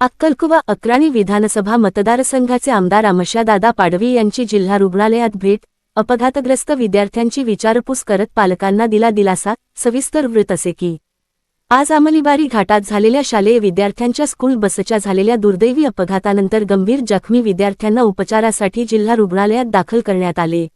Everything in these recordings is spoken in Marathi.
अक्कलकुवा अक्राणी विधानसभा मतदारसंघाचे आमदार अमशादादा पाडवी यांची जिल्हा रुग्णालयात भेट अपघातग्रस्त विद्यार्थ्यांची विचारपूस करत पालकांना दिला दिलासा सविस्तर वृत्त असे की आज अमलीबारी घाटात झालेल्या शालेय विद्यार्थ्यांच्या स्कूल बसच्या झालेल्या दुर्दैवी अपघातानंतर गंभीर जखमी विद्यार्थ्यांना उपचारासाठी जिल्हा रुग्णालयात दाखल करण्यात आले.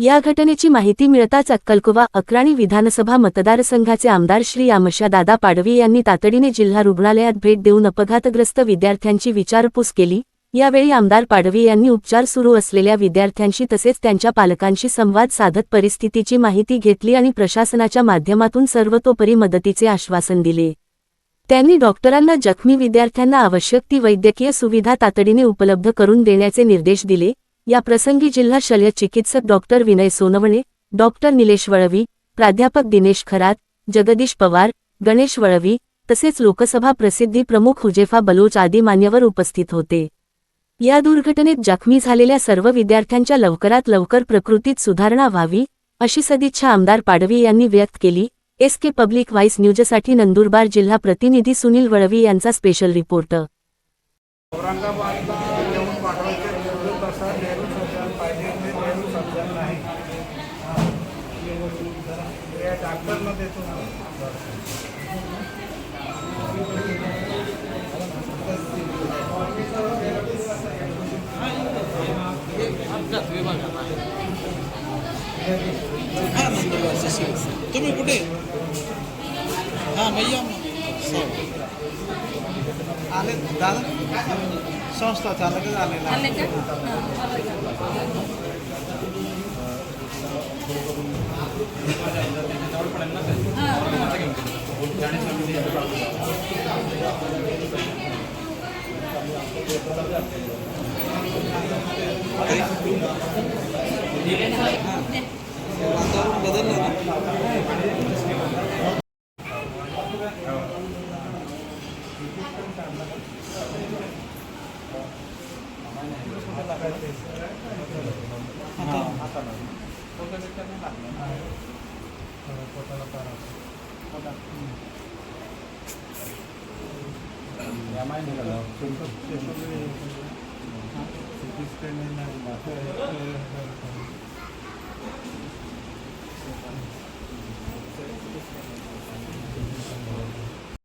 या घटनेची माहिती मिळताच अक्कलकुवा अक्राणी विधानसभा मतदारसंघाचे आमदार श्री दादा पाडवी यांनी तातडीने जिल्हा रुग्णालयात भेट देऊन अपघातग्रस्त विद्यार्थ्यांची विचारपूस केली. यावेळी आमदार पाडवी यांनी उपचार सुरू असलेल्या विद्यार्थ्यांशी तसेच त्यांच्या पालकांशी संवाद साधत परिस्थितीची माहिती घेतली आणि प्रशासनाच्या माध्यमातून सर्वतोपरी मदतीचे आश्वासन दिले. त्यांनी डॉक्टरांना जखमी विद्यार्थ्यांना आवश्यक ती वैद्यकीय सुविधा तातडीने उपलब्ध करून देण्याचे निर्देश दिले. या प्रसंगी जिल्हा शल्य चिकित्सक डॉक्टर विनय सोनवणे डॉक्टर निलेश वळवी प्राध्यापक दिनेश खरात जगदीश पवार गणेश वळवी तसेच लोकसभा प्रसिद्धी प्रमुख हुजेफा बलोच आदी मान्यवर उपस्थित होते. या दुर्घटनेत जखमी झालेल्या सर्व विद्यार्थ्यांच्या लवकरात लवकर प्रकृतीत सुधारणा व्हावी अशी सदिच्छा आमदार पाडवी यांनी व्यक्त केली. एस के पब्लिक व्हाईस न्यूजसाठी नंदुरबार जिल्हा प्रतिनिधी सुनील वळवी यांचा स्पेशल रिपोर्ट. नेहरू सर्जन नाही देतो तुम्ही कुठे? हां मैया. आले दादा? संस्था चालकच आलेला आले का? वातावरण बदललं ना आता कोलकात्याच्या नाही लागलं ना पोटाला त्रास एम आय निघाला सिटी स्टँड